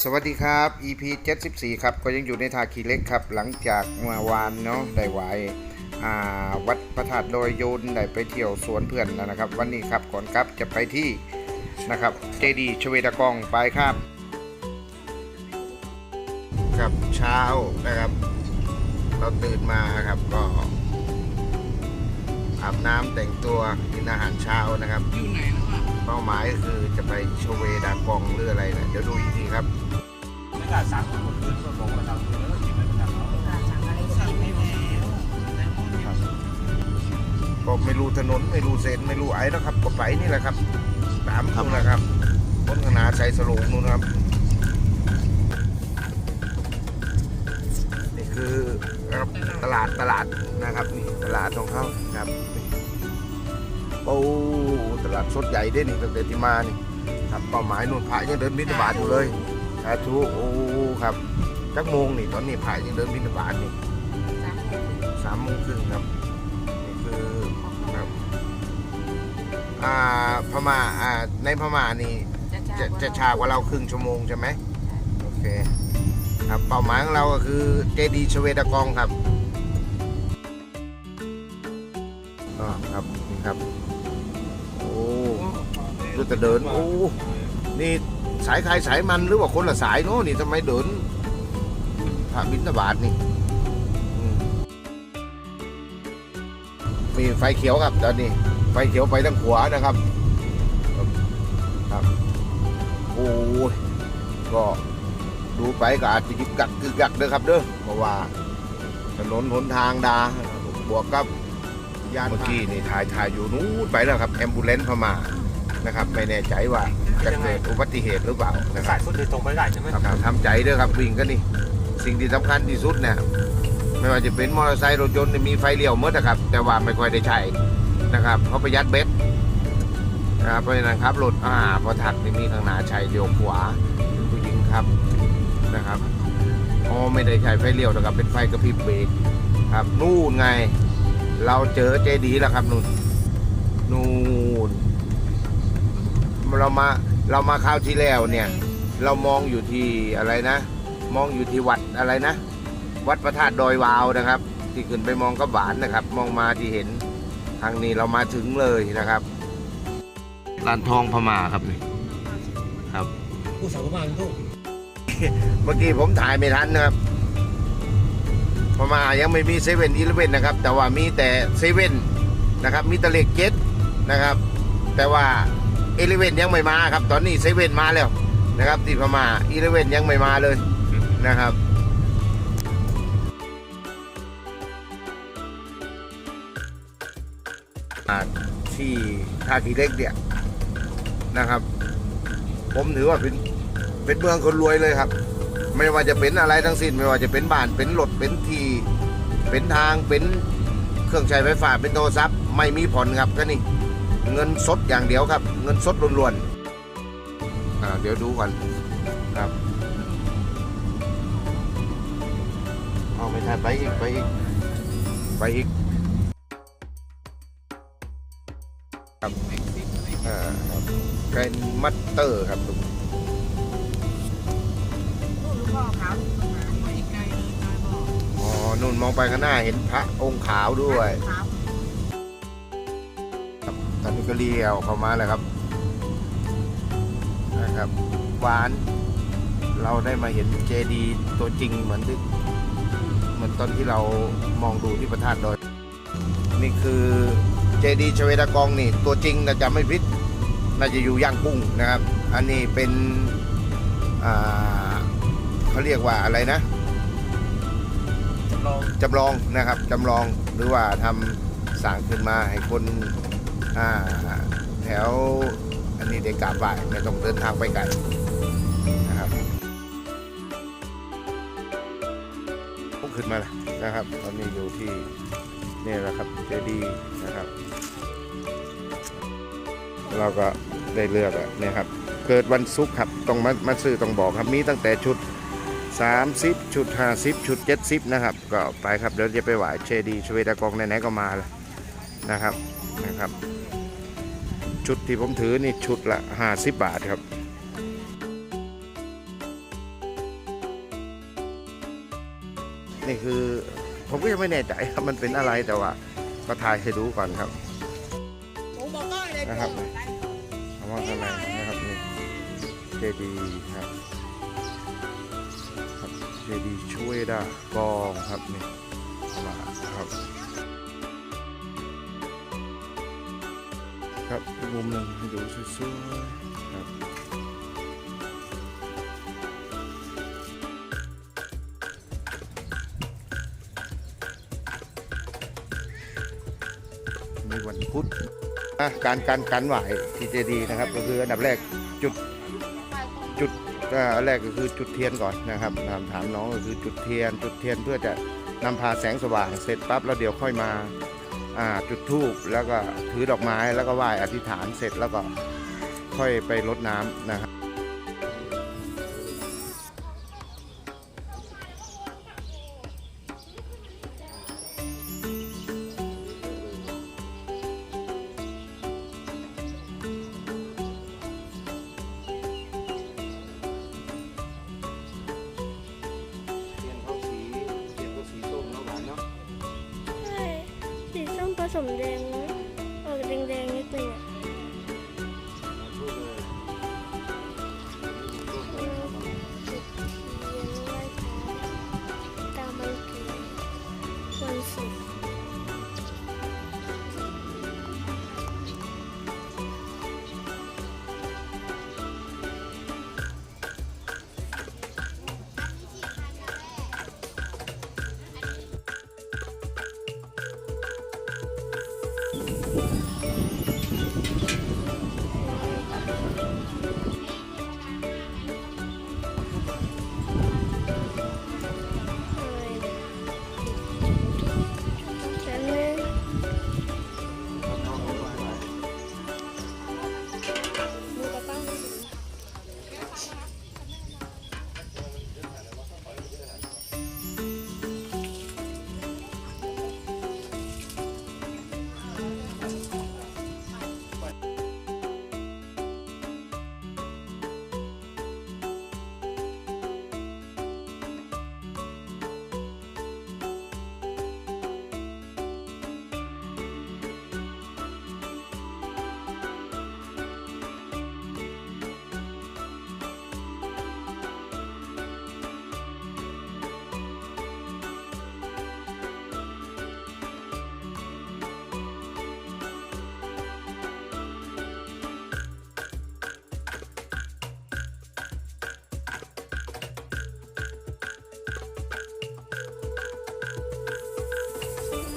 สวัสดีครับ EP 74 ครับก็ยังอยู่ในทาคีเล็กครับ หลังจากเมื่อวานเนาะได้ไหววัดพระธาตุโดยโยนได้ไปเที่ยวสวนเพื่อนแล้วนะครับ วันนี้ครับก่อนครับจะไปที่นะครับเจดีชเวดากองไปครับครับเช้านะครับ เราตื่นมาครับก็อาบน้ำแต่งตัวกินอาหารเช้านะครับอยู่ไหน เป้าหมายก็คือจะไปชเวดากองหรืออะไรนะเดี๋ยวดูอีกทีครับไม่กล้าสั่งคนคืนก็บอกว่าทำคืนแล้วกิไม่ประจำเขาก็ไม่รู้ถนนไม่รู้เส้นไม่รู้ไอ้แล้วครับก็ไปนี่แหละครับตามนู่นแหละครับพ้นขางหนาใส่สลงนู่นครับนี่คือครับตลาดตลาดนะครับนี่ตลาดของเขาครับ โอ้ตลาดสดใหญ่เด้นี่ตั้งแต่ที่มานี่ครับเป้าหมายนู่นพระยังเดินบิณฑบาตอยู่เลยสาธุโอ้ครับจักโมงนี่ตอนนี้พระยังเดินบิณฑบาตนี่สามโมงครึ่งครับนี่คือครับอ่าพม่าอ่าในพม่านี่จะจะช้ากว่าเราครึ่งชั่วโมงใช่ไหมโอเคครับเป้าหมายของเราก็คือเจดีชเวดากองครับอ๋อครับนี่ครับ ดูแต่เดิน โอ้ นี่สายใครสายมันหรือว่าคนละสายเนาะนี่ทำไมเดินพระบิณฑบาตนี่มีไฟเขียวครับตอนนี้ ไฟเขียวไปทางขวานะครับ ครับโอ้ยก็ดูไปก็อาจจะยึกกักกึกกักเด้อครับเด้อเพราะว่าถนนหนทางดาบวกกับยานเมื่อกี้นี่ถ่ายถ่ายอยู่นู้นไปแล้วครับแอมบูเลนต์พม่า นะครับ ไม่แน่ใจว่าจะเกิดอุบัติเหตุหรือเปล่านะคสารับยสุดเลยตรงไปได้ใช่ไหมครับทำใจเด้อครับวิ่งกันนี่สิ่งที่สำคัญที่สุดเนี่ยไม่ว่าจะเป็นมอเตอร์ไซค์รถยนต์นี่มีไฟเลี้ยวหมดนะครับ แต่ว่าไม่ค่อยได้ใช้นะครับเพราะประหยัดเบ็ดนะครับเพราะฉะนั้นครับรถอ่าพอถักนี่มีข้างหน้าใช้เลี้ยวขวาเป็นผู้หญิงครับนะครับอ๋อไม่ได้ใช้ไฟเลี้ยวนะครับเป็นไฟกระพริบเบรกครับนู่นไง เราเจอเจดีย์แล้วครับนู่น นู่น เรามาเรามาคราวที่แล้วเนี่ย เรามองอยู่ที่อะไรนะ มองอยู่ที่วัดอะไรนะ วัดพระธาตุดอยวาวนะครับ ที่ขึ้นไปมองก็หวานนะครับ มองมาที่เห็นทางนี้เรามาถึงเลยนะครับลานทองพม่าครับนี่ครับผู้สาวบ้านทุกเมื่อกี้ผมถ่ายไม่ทันนะครับพม่ายังไม่มีเซเว่นอีเลเว่นนะครับ แต่ว่ามีแต่เซเว่นนะครับ มีแตะเล็กเจ็ดนะครับ แต่ว่า อีเลเวนยังไม่มาครับ ตอนนี้เซเว่นมาแล้วนะครับที่พม่าอีเลเวนยังไม่มาเลยนะครับอ่าที่ท่าทีเล็กเนี่ยนะครับ ผมถือว่าเป็นเป็นเมืองคนรวยเลยครับ ไม่ว่าจะเป็นอะไรทั้งสิ้น ไม่ว่าจะเป็นบ้านเป็นรถเป็นที่เป็นทางเป็นเครื่องใช้ไฟฟ้าเป็นโทรศัพท์ไม่มีผ่อนครับก็นี่ เงินสดอย่างเดียวครับ เงินสดล้วนๆอ่าเดี๋ยวดูก่อนครับเอาไม่ทันไปอีกไปอีกไปอีกครับอ่าครับแกรนมัตเตอร์ครับทุกไม่ไกลเลยจอยบอกอ๋อนู่นมองไปข้างหน้าเห็นพระองค์ขาวด้วยขาว ครับตอนนี้ก็เลี้ยวเข้ามาแล้วครับนะครับหวาน เราได้มาเห็นเจดีย์ตัวจริงเหมือนที่เหมือนตอนที่เรามองดูที่พระธาตุดอยนี่คือเจดีย์ชเวดากองนี่ ตัวจริงนะจะไม่พิษน่าจะอยู่ย่างกุ้งนะครับ อันนี้เป็นอ่าเขาเรียกว่าอะไรนะจำลองจำลองนะครับจำลองหรือว่าทำสร้างขึ้นมาให้คน อ่าแถวอันนี้ได้กราบไหว้ไม่ต้องเดินทางไปไกลนะครับพุ่งขึ้นมาแล้วนะครับ ตอนนี้อยู่ที่นี่แหละครับเจดีนะครับ เราก็ได้เลือกอะเนี่ยครับ เกิดวันศุกร์ครับต้องมามาซื้อต้องบอกครับมีตั้งแต่ชุด 30 ชุด 50 ชุด 70 นะครับ ก็ไปครับเดี๋ยวจะไปไหวเชดีชเวดากองไหนๆก็มาแล้วนะครับนะครับ ชุดที่ผมถือนี่ชุดละ 50 บาทครับ นี่คือผมก็ยังไม่แน่ใจครับมันเป็นอะไรแต่ว่าก็ถ่ายให้ดูก่อนครับนะครับเอาว่าข้ไงนนะครับนี่เจดีครับเจดีช่วยได้กองครับนี่มาครับ ครับมุมหนึ่งให้ดูสวยๆครับมีวันพุธอะการการกันไหวที่เจดีย์นะครับ ก็คืออันดับแรกจุดจุดอ่าอันแรกก็คือจุดเทียนก่อนนะครับถามถามน้องก็คือจุดเทียน จุดเทียนเพื่อจะนำพาแสงสว่างเสร็จปั๊บแล้วเดี๋ยวค่อยมา จุดธูปแล้วก็ถือดอกไม้แล้วก็ไหว้อธิษฐานเสร็จแล้วก็ค่อยไปรดน้ำนะครับ ส้มผส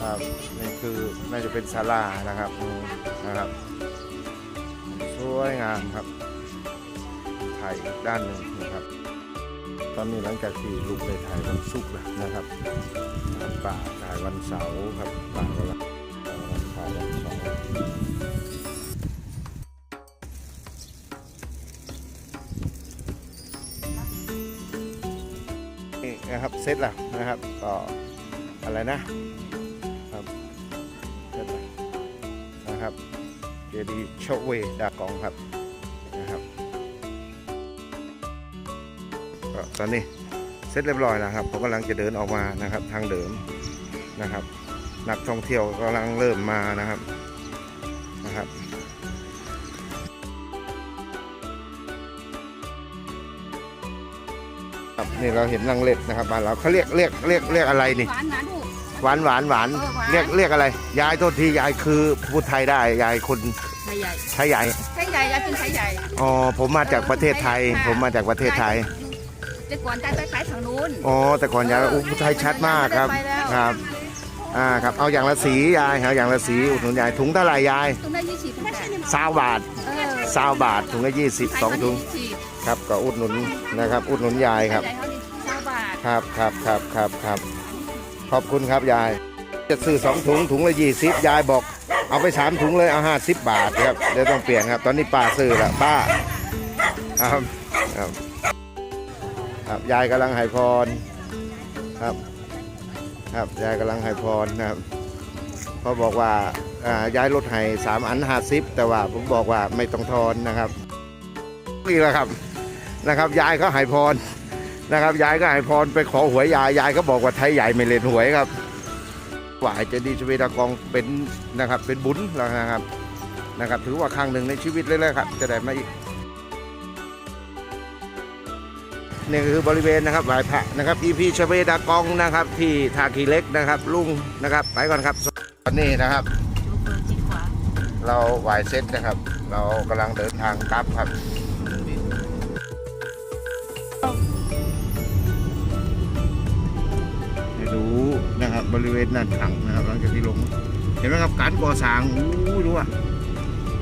ครับนี่คือน่าจะเป็นศาลานะครับนะครับ สวยงามครับ ถ่ายด้านหนึ่งนะครับ ตอนนี้หลังจากที่ลูกไปถ่ายวันศุกร์แล้วนะครับป่าถ่ายวันเสาร์ครับป่ากำลังถ่ายวันเสาร์นี่นะครับเซตละนะครับก็อะไรนะ จดีย์โชเวดากองครับนะครับก็ตอนนี้เสร็จเรียบร้อยแล้วครับผมกำลังจะเดินออกมานะครับ ทางเดิมนะครับ นักท่องเที่ยวกำลังเริ่มมานะครับนะครับครับนี่เราเห็นนางเล็ดนะครับบ้านเราเขาเรียกเรียกเรียกเรียกอะไรนี่ หวานหวานลู หวานหวานหวานเออหวาน เรียกเรียกอะไร ยายโทษทียายคือพูดไทยได้ยายคนไทยใหญ่ใช้ใหญ่ไทยใหญ่ยายเป็นไทยใหญ่อ๋อผมมาจากประเทศไทยค่ะผมมาจากประเทศไทยแต่ก่อนตายไปขายทางนู้น อ๋อแต่ก่อนยายอุ้พูดไทยชัดมากครับไปแล้ว ครับอ่าครับเอาอย่างละสียายเอาอย่างละสีอุดหนุนยายถุงเท่าไหร่ยายถุงละยี่สิบค่ะสาวบาทเออสาวบาทถุงละยี่สิบสองถุงยี่สิบครับก็อุดหนุนนะครับ อุดหนุนยายครับไทยใหญ่เขาดิเก้าบาทครับครับครับครับครับ ขอบคุณครับยาย จะซื้อสองถุงถุงละยี่สิบยายบอก เอาไปสามถุงเลยเอาห้าสิบบาทครับเดี๋ยวต้องเปลี่ยนครับ ตอนนี้ป้าซื้อละป้าครับครับครับยายกำลังให้พรครับ ครับยายกำลังให้พรนะครับเขาบอกว่าอ่ายายลดให้สามอันห้าสิบแต่ว่าผมบอกว่าไม่ต้องทอนนะครับนี่แหละครับนะครับ ยายเขาให้พร นะครับ ยายก็ให้พรไปขอหวยยาย ยายก็บอกว่าไทยใหญ่ไม่เล่นหวยครับหวายเจะดีย์ชเวดากองเป็นนะครับ เป็นบุญแล้วนะครับนะครับ ถือว่าครั้งหนึ่งในชีวิตเลยแหละครับ จะได้มาอีกนี่คือบริเวณนะครับไหวพระนะครับอีพีชเวดากองนะครับ ที่ทาคีเล็กนะครับ ลุงนะครับ ไปก่อนครับตอนนี้นะครับ เราไหวเซตนะครับ เรากำลังเดินทางกลับครับ นะครับ บริเวณด้านถังนะครับหลังจากที่ลง เห็นไหมครับการก่อสร้างอู้ดูอะ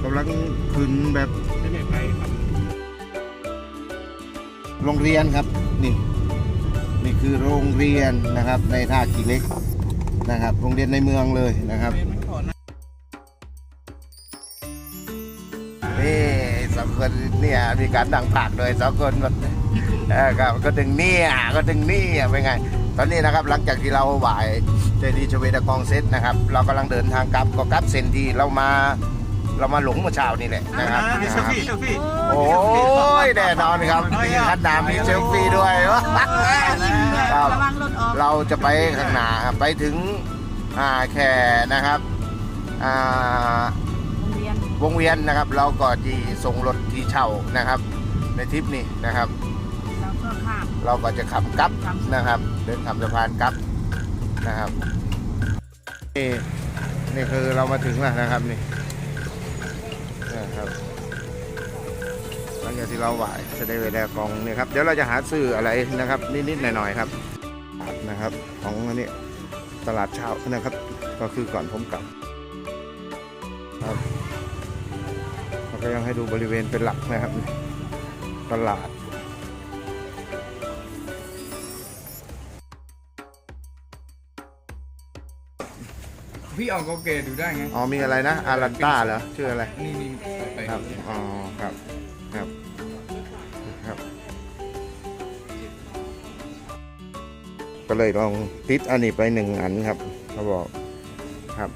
กำลังขึ้นแบบไม่ไม่ไปครับโรงเรียนครับนี่นี่คือโรงเรียนนะครับในท่าขี้เหล็กนะครับ โรงเรียนในเมืองเลยนะครับนี่สองคนเนี่ยมีการดังผากเลยสองคนมันเออครับก็ถึงเนี่ยก็ถึงนี่เป็นไง ตอนนี้นะครับหลังจากที่เราไหวเจดีย์ชเวดากองเซตนะครับ เรากำลังเดินทางกลับก็กลับเส้นที่เรามาเรามาหลงเมื่อเช้านี่แหละนะครับมีเซลฟี่เซลฟี่ โอ้ยแน่นอนครับมีขันน้ำมีเซลฟี่ด้วยวะ ครับ ระวังรถออก เราจะไปข้างหน้าครับไปถึงอ่าแค่นะครับอ่า โรงเรียน วงเวียนนะครับเราก็ที่ส่งรถที่เช่านะครับ ในทริปนี้นะครับเรา ก็ข้ามเราก็จะขับกลับนะครับ เดินทำสะพานกลับนะครับนี่นี่คือเรามาถึงแล้วนะครับนี่นะครับหลังจากที่เราไหวจะได้เวลากองนี่ครับเดี๋ยวเราจะหาซื้ออะไรนะครับ นิดๆหน่อยๆครับนะครับ ของอันนี้ตลาดเช้านะครับ ก็คือก่อนผมกลับครับเราก็ยังให้ดูบริเวณเป็นหลักนะครับ ตลาด พี่เอาก็เกตดูได้ไงอ๋อมีอะไรนะอารันต้าเหรอชื่ออะไรนี่นี่ไปครับอ๋อครับครับครับ ก็เลยลองติดอันนี้ไปหนึ่งอันครับเขาบอกครับ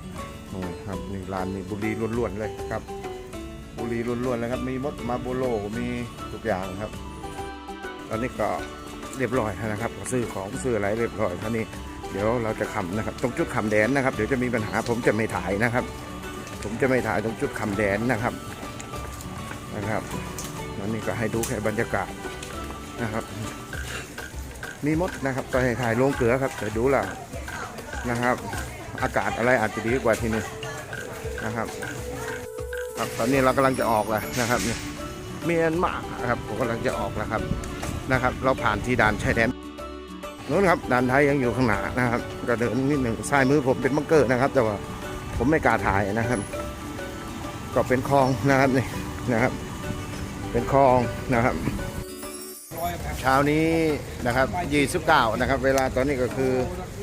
อืมครับนี่ร้านนี้บุรีล้วนๆเลยครับ บุรีล้วนๆเลยครับ มีมดมาโบโลมีทุกอย่างครับ ตอนนี้ก็เรียบร้อยแล้วนะครับซื้อของซื้ออะไรเรียบร้อยท่านี้เดี๋ยวเราจะขำนะครับ ตรงจุดขำแดนนะครับ เดี๋ยวจะมีปัญหาผมจะไม่ถ่ายนะครับ ผมจะไม่ถ่ายตรงจุดคำแดนนะครับนะครับแล้วนี่ก็ให้ดูแค่บรรยากาศนะครับ มีมดนะครับตอนถ่ายลงเกลือครับแต่ดูล้วนะครับ อากาศอะไรอาจจะดีกว่าที่นี่นะครับครับตอนนี้เรากำลังจะออกแล้วนะครับนี่เมียนมาครับผมกำลังจะออกแล้วครับนะครับ เราผ่านที่ด่านชายแดน นู้นครับด่านไทยยังอยู่ข้างหน้านะครับ ก็เดินนิดหนึ่งซ้ายมือผมเป็นบังเกอร์นะครับ แต่ว่าผมไม่กล้าถ่ายนะครับ ก็เป็นคลองนะครับนี่นะครับ เป็นคลองนะครับ เช้านี้นะครับ29นะครับ เวลาตอนนี้ก็คือ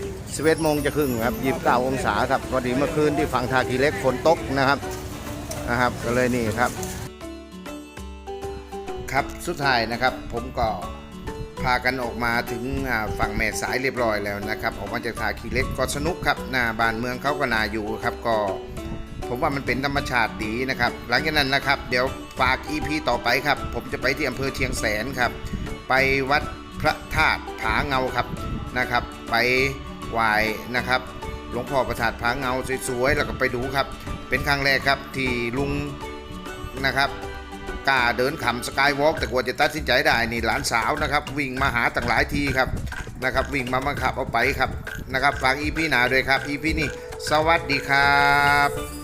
11โมงจะครึ่งครับ29องศาครับพอดีเมื่อคืนที่ฝั่งทากีเล็กฝนตกนะครับนะครับ ก็เลยนี่ครับ ครับสุดท้ายนะครับ ผมก็ พากันออกมาถึงฝั่งแม่สายเรียบร้อยแล้วนะครับ ออกมาจากทาคีเล็กก็สนุกครับหน้าบ้านเมืองเขาก็น่าอยู่ครับก็ ผมว่ามันเป็นธรรมชาติดีนะครับ หลังจากนั้นนะครับ เดี๋ยวฝาก EP ต่อไปครับ ผมจะไปที่อำเภอเชียงแสนครับ ไปวัดพระธาตุผาเงาครับนะครับ ไปไหว้นะครับหลวงพ่อประธาตุผาเงาสวยๆแล้วก็ไปดูครับ เป็นครั้งแรกครับที่ลุงนะครับ กล้าเดินขำสกายวอล์กแต่กว่าจะตัดสินใจได้นี่หลานสาวนะครับ วิ่งมาหาตั้งหลายทีครับนะครับวิ่งมามาขับเอาไปครับนะครับฝากอีพี่หนาด้วยครับอีพี่นี่สวัสดีครับ